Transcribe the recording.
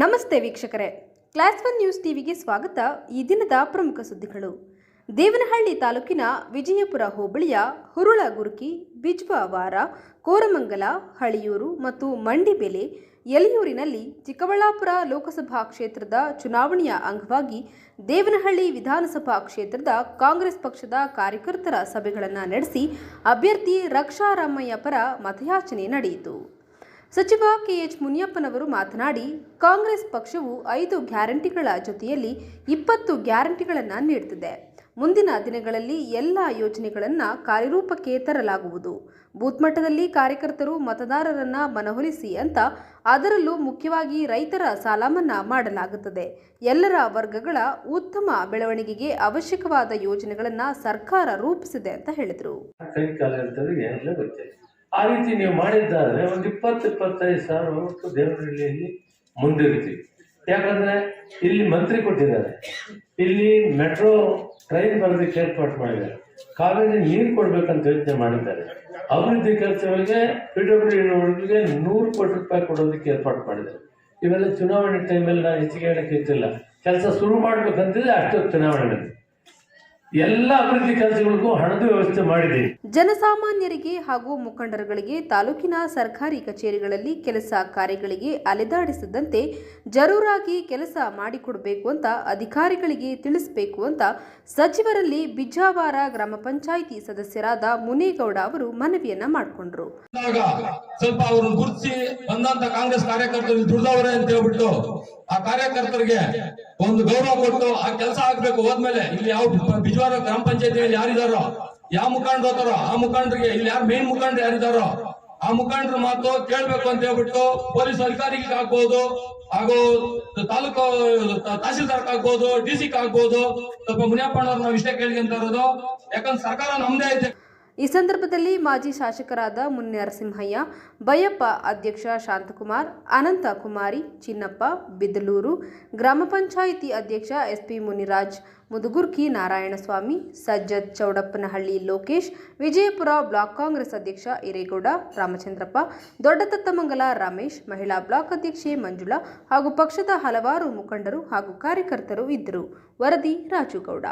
ನಮಸ್ತೆ ವೀಕ್ಷಕರೇ. Class one news ಟಿವಿಗೆ ಸ್ವಾಗತ. ಈ ದಿನದ ಪ್ರಮುಖ ಸುದ್ದಿಗಳು. ದೇವನಹಳ್ಳಿ ತಾಲೂಕಿನ ವಿಜಯಪುರ ಹೋಬಳಿಯ ಹುರುಳಗುರ್ಕಿ, ಬಿಜ್ವಾವಾರ, ಕೋರಮಂಗಲ, ಹಳಿಯೂರು ಮತ್ತು ಮಂಡಿಬೆಲೆ ಎಲಿಯೂರಿನಲ್ಲಿ ಚಿಕ್ಕಬಳ್ಳಾಪುರ ಲೋಕಸಭಾ ಕ್ಷೇತ್ರದ ಚುನಾವಣೆಯ ಅಂಗವಾಗಿ ದೇವನಹಳ್ಳಿ ವಿಧಾನಸಭಾ ಕ್ಷೇತ್ರದ ಕಾಂಗ್ರೆಸ್ ಪಕ್ಷದ ಕಾರ್ಯಕರ್ತರ ಸಭೆಗಳನ್ನು ನಡೆಸಿ ಅಭ್ಯರ್ಥಿ ರಕ್ಷಾರಾಮಯ್ಯ ಪರ ಮತಯಾಚನೆ ನಡೆಯಿತು. ಸಚಿವ ಕೆಎಚ್ ಮುನಿಯಪ್ಪನವರು ಮಾತನಾಡಿ, ಕಾಂಗ್ರೆಸ್ ಪಕ್ಷವು ಐದು ಗ್ಯಾರಂಟಿಗಳ ಜೊತೆಯಲ್ಲಿ ಇಪ್ಪತ್ತು ಗ್ಯಾರಂಟಿಗಳನ್ನು ನೀಡುತ್ತಿದೆ ಮುಂದಿನ ದಿನಗಳಲ್ಲಿ ಎಲ್ಲ ಯೋಜನೆಗಳನ್ನು ಕಾರ್ಯರೂಪಕ್ಕೆ ತರಲಾಗುವುದು. ಬೂತ್ ಮಟ್ಟದಲ್ಲಿ ಕಾರ್ಯಕರ್ತರು ಮತದಾರರನ್ನ ಮನವೊಲಿಸಿ ಅಂತ ಅದರಲ್ಲೂ ಮುಖ್ಯವಾಗಿ ರೈತರ ಸಾಲ ಮನ್ನಾ ಮಾಡಲಾಗುತ್ತದೆ. ಎಲ್ಲರ ವರ್ಗಗಳ ಉತ್ತಮ ಬೆಳವಣಿಗೆಗೆ ಅವಶ್ಯಕವಾದ ಯೋಜನೆಗಳನ್ನು ಸರ್ಕಾರ ರೂಪಿಸಿದೆ ಅಂತ ಹೇಳಿದರು. ಆ ರೀತಿ ನೀವು ಮಾಡಿದ್ದಾದ್ರೆ ಒಂದು ಇಪ್ಪತ್ತು, ಇಪ್ಪತ್ತೈದು ಸಾವಿರ ಒಟ್ಟು ದೇವರಹಳ್ಳಿಯಲ್ಲಿ ಮುಂದಿರ್ತೀವಿ. ಯಾಕಂದ್ರೆ ಇಲ್ಲಿ ಮಂತ್ರಿ ಕೊಟ್ಟಿದ್ದಾರೆ. ಇಲ್ಲಿ ಮೆಟ್ರೋ ಟ್ರೈನ್ ಬರೋದಕ್ಕೆ ಏರ್ಪಾಟ್ ಮಾಡಿದ್ದಾರೆ. ಕಾವೇರಿ ನೀರು ಕೊಡ್ಬೇಕಂತ ಯೋಚನೆ ಮಾಡಿದ್ದಾರೆ. ಅಭಿವೃದ್ಧಿ ಕೆಲಸಗಳಿಗೆ ಪಿ ಡಬ್ಲ್ಯೂ ನೂರು ಕೋಟಿ ರೂಪಾಯಿ ಕೊಡೋದಕ್ಕೆ ಏರ್ಪಾಟ್ ಮಾಡಿದ್ದಾರೆ. ಇವೆಲ್ಲ ಚುನಾವಣೆ ಟೈಮಲ್ಲಿ ನಾನು ಹೆಚ್ಚಿಗೆ ಹೇಳಕ್ಕೆ ಇರ್ತಿಲ್ಲ. ಕೆಲಸ ಶುರು ಮಾಡ್ಬೇಕಂತಿದ್ರೆ ಅಷ್ಟೊತ್ತು ಚುನಾವಣೆ. ಎಲ್ಲ ಅಭಿವೃದ್ಧಿ ಕೆಲಸಗಳಿಗೂ ಹಣದ ವ್ಯವಸ್ಥೆ ಮಾಡಿದೆ. ಜನಸಾಮಾನ್ಯರಿಗೆ ಹಾಗೂ ಮುಖಂಡರುಗಳಿಗೆ ತಾಲೂಕಿನ ಸರ್ಕಾರಿ ಕಚೇರಿಗಳಲ್ಲಿ ಕೆಲಸ ಕಾರ್ಯಗಳಿಗೆ ಅಲೆದಾಡಿಸದಂತೆ ಜರೂರಾಗಿ ಕೆಲಸ ಮಾಡಿಕೊಡಬೇಕು ಅಂತ ಅಧಿಕಾರಿಗಳಿಗೆ ತಿಳಿಸಬೇಕು ಅಂತ ಸಚಿವರಲ್ಲಿ ಬಿಜಾವಾರ ಗ್ರಾಮ ಪಂಚಾಯಿತಿ ಸದಸ್ಯರಾದ ಮುನೇಗೌಡ ಅವರು ಮನವಿಯನ್ನ ಮಾಡಿಕೊಂಡ್ರು. ಸ್ವಲ್ಪ ಅವರು ಗುರುತಿಸಿ ಬಂದಂತ ಕಾಂಗ್ರೆಸ್ ಕಾರ್ಯಕರ್ತರು ದುಡ್ದವ್ರೆ ಅಂತ ಹೇಳ್ಬಿಟ್ಟು ಆ ಕಾರ್ಯಕರ್ತರಿಗೆ ಒಂದು ಗೌರವ ಕೊಟ್ಟು ಆ ಕೆಲಸ ಆಗ್ಬೇಕು ಹೋದ್ಮೇಲೆ ಇಲ್ಲಿ ಯಾವ ಬಿಜವಾರ ಗ್ರಾಮ ಪಂಚಾಯತಿಯಲ್ಲಿ ಯಾರಿದಾರೋ, ಯಾವ ಮುಖಂಡರು ಹೋತಾರೋ ಆ ಮುಖಂಡರಿಗೆ ಇಲ್ಲಿ ಯಾರು ಮೇನ್ ಮುಖಂಡರು ಯಾರಿದಾರೋ, ಆ ಮುಖಂಡರ ಮಾತು ಕೇಳ್ಬೇಕು ಅಂತ ಹೇಳ್ಬಿಟ್ಟು ಪೊಲೀಸ್ ಅಧಿಕಾರಿಗೆ ಆಗ್ಬೋದು ಹಾಗೂ ತಾಲೂಕು ತಹಸೀಲ್ದಾರ್ ಆಗ್ಬೋದು ಡಿ ಸಿ ಆಗ್ಬೋದು ಸ್ವಲ್ಪ ಮುನಿಯಪ್ಪಣ್ಣವ್ರು ನಾವು ಇಷ್ಟೇ ಅಂತ ಇರೋದು. ಯಾಕಂದ್ರೆ ಸರ್ಕಾರ ನಮ್ದೇ ಐತೆ. ಈ ಸಂದರ್ಭದಲ್ಲಿ ಮಾಜಿ ಶಾಸಕರಾದ ಮುನ್ನರಸಿಂಹಯ್ಯ ಬಯ್ಯಪ್ಪ ಅಧ್ಯಕ್ಷ ಶಾಂತಕುಮಾರ್, ಅನಂತ ಕುಮಾರಿ, ಚಿನ್ನಪ್ಪ, ಬಿದ್ದಲೂರು, ಗ್ರಾಮ ಪಂಚಾಯಿತಿ ಅಧ್ಯಕ್ಷ S P Muniraj Mudugurki Narayanaswamy, Sajjad Chowdappanahalli Lokesh, Vijayapura block Congress ಅಧ್ಯಕ್ಷ ಇರೇಗೌಡ ರಾಮಚಂದ್ರಪ್ಪ ದೊಡ್ಡತತ್ತಮಂಗಲ ರಮೇಶ್, ಮಹಿಳಾ ಬ್ಲಾಕ್ ಅಧ್ಯಕ್ಷೆ ಮಂಜುಳಾ ಹಾಗೂ ಪಕ್ಷದ ಹಲವಾರು ಮುಖಂಡರು ಹಾಗೂ ಕಾರ್ಯಕರ್ತರು ಇದ್ದರು. ವರದಿ ರಾಜುಗೌಡ.